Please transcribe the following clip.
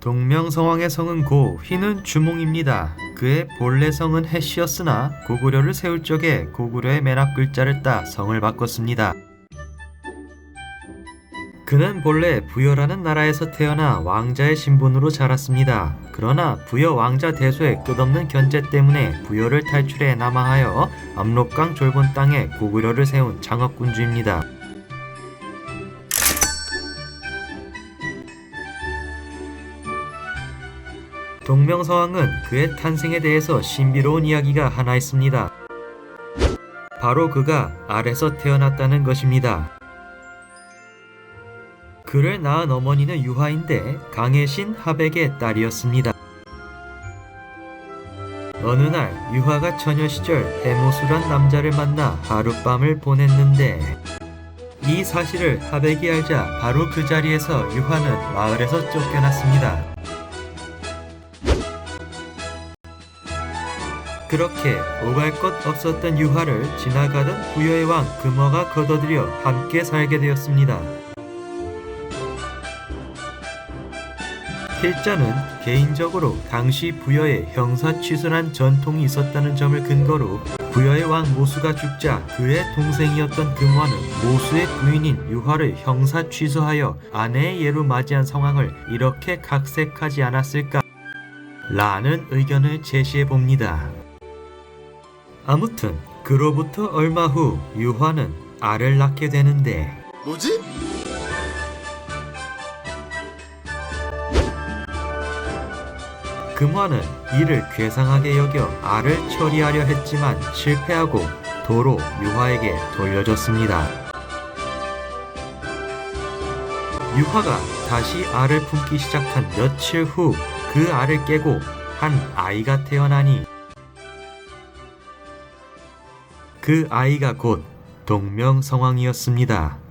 동명성왕의 성은 고, 희는 주몽입니다. 그의 본래 성은 해시였으나 고구려를 세울 적에 고구려의 맨 앞 글자를 따 성을 바꿨습니다. 그는 본래 부여라는 나라에서 태어나 왕자의 신분으로 자랐습니다. 그러나 부여 왕자 대소의 끝없는 견제 때문에 부여를 탈출해 남하하여 압록강 졸본 땅에 고구려를 세운 장업군주입니다. 동명서왕은 그의 탄생에 대해서 신비로운 이야기가 하나 있습니다. 바로 그가 알에서 태어났다는 것입니다. 그를 낳은 어머니는 유화인데 강의 신 하백의 딸이었습니다. 어느 날 유화가 처녀 시절 해모수란 남자를 만나 하룻밤을 보냈는데 이 사실을 하백이 알자 바로 그 자리에서 유화는 마을에서 쫓겨났습니다. 그렇게 오갈 것 없었던 유화를 지나가던 부여의 왕 금어가 거둬들여 함께 살게 되었습니다. 필자는 개인적으로 당시 부여에 형사 취소란 전통이 있었다는 점을 근거로 부여의 왕 모수가 죽자 그의 동생이었던 금화는 모수의 부인인 유화를 형사 취소하여 아내의 예로 맞이한 상황을 이렇게 각색하지 않았을까 라는 의견을 제시해 봅니다. 아무튼 그로부터 얼마 후 유화는 알을 낳게 되는데 뭐지? 금화는 이를 괴상하게 여겨 알을 처리하려 했지만 실패하고 도로 유화에게 돌려줬습니다. 유화가 다시 알을 품기 시작한 며칠 후 그 알을 깨고 한 아이가 태어나니 그 아이가 곧 동명성왕이었습니다.